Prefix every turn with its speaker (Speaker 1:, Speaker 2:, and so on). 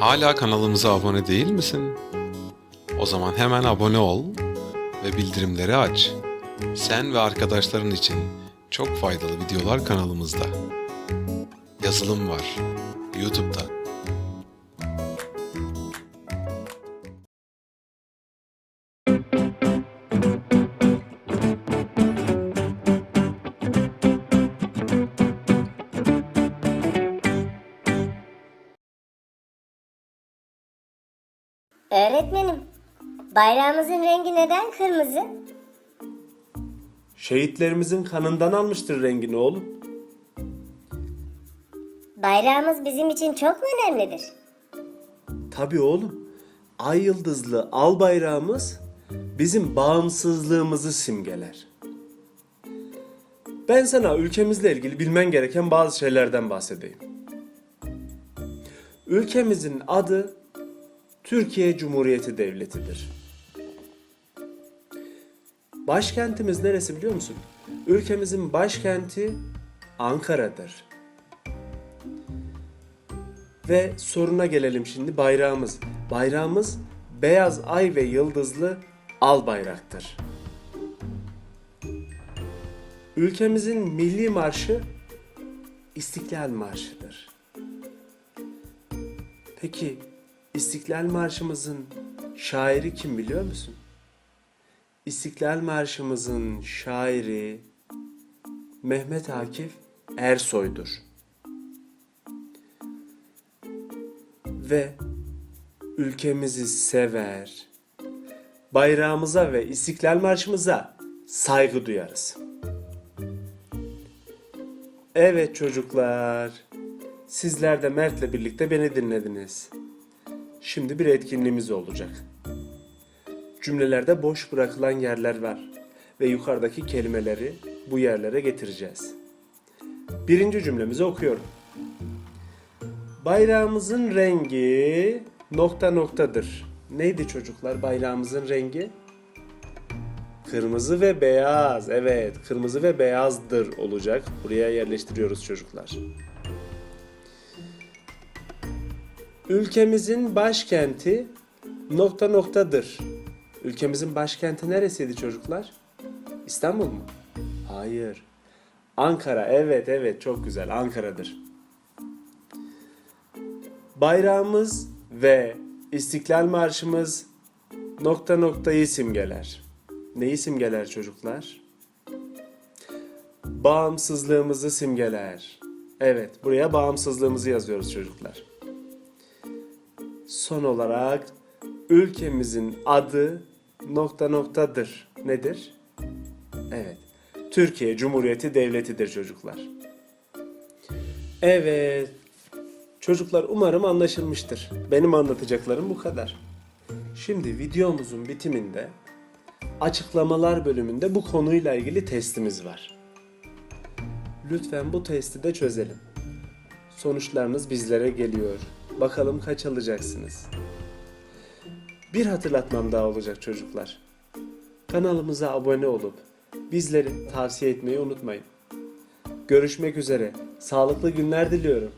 Speaker 1: Hala kanalımıza abone değil misin? O zaman hemen abone ol ve bildirimleri aç. Sen ve arkadaşların için çok faydalı videolar kanalımızda. Yazılım var. YouTube'da.
Speaker 2: Öğretmenim, bayrağımızın rengi neden kırmızı?
Speaker 3: Şehitlerimizin kanından almıştır rengini oğlum.
Speaker 2: Bayrağımız bizim için çok mu önemlidir?
Speaker 3: Tabii oğlum. Ay yıldızlı al bayrağımız bizim bağımsızlığımızı simgeler. Ben sana ülkemizle ilgili bilmen gereken bazı şeylerden bahsedeyim. Ülkemizin adı Türkiye Cumhuriyeti Devleti'dir. Başkentimiz neresi biliyor musun? Ülkemizin başkenti Ankara'dır. Ve soruna gelelim şimdi bayrağımız. Bayrağımız beyaz ay ve yıldızlı al bayraktır. Ülkemizin milli marşı İstiklal Marşı'dır. Peki İstiklal Marşımızın şairi kim biliyor musun? İstiklal Marşımızın şairi Mehmet Akif Ersoy'dur. ve ülkemizi sever, bayrağımıza ve İstiklal Marşımıza saygı duyarız. Evet çocuklar, sizler de Mert'le birlikte beni dinlediniz. Şimdi bir etkinliğimiz olacak. Cümlelerde boş bırakılan yerler var ve yukarıdaki kelimeleri bu yerlere getireceğiz. Birinci cümlemizi okuyorum. Bayrağımızın rengi nokta noktadır. Neydi çocuklar bayrağımızın rengi? Kırmızı ve beyaz. Evet, kırmızı ve beyazdır olacak. Buraya yerleştiriyoruz çocuklar. Ülkemizin başkenti nokta noktadır. Ülkemizin başkenti neresiydi çocuklar? İstanbul mu? Hayır. Ankara. Evet, evet çok güzel. Ankara'dır. Bayrağımız ve İstiklal Marşımız nokta noktayı simgeler. Neyi simgeler çocuklar? Bağımsızlığımızı simgeler. Evet, buraya bağımsızlığımızı yazıyoruz çocuklar. Son olarak ülkemizin adı nokta noktadır. Nedir? Evet. Türkiye Cumhuriyeti Devleti'dir çocuklar. Evet. Çocuklar umarım anlaşılmıştır. Benim anlatacaklarım bu kadar. Şimdi videomuzun bitiminde açıklamalar bölümünde bu konuyla ilgili testimiz var. Lütfen bu testi de çözelim. Sonuçlarınız bizlere geliyor. Bakalım kaç alacaksınız? Bir hatırlatmam daha olacak çocuklar. Kanalımıza abone olup bizleri tavsiye etmeyi unutmayın. Görüşmek üzere. Sağlıklı günler diliyorum.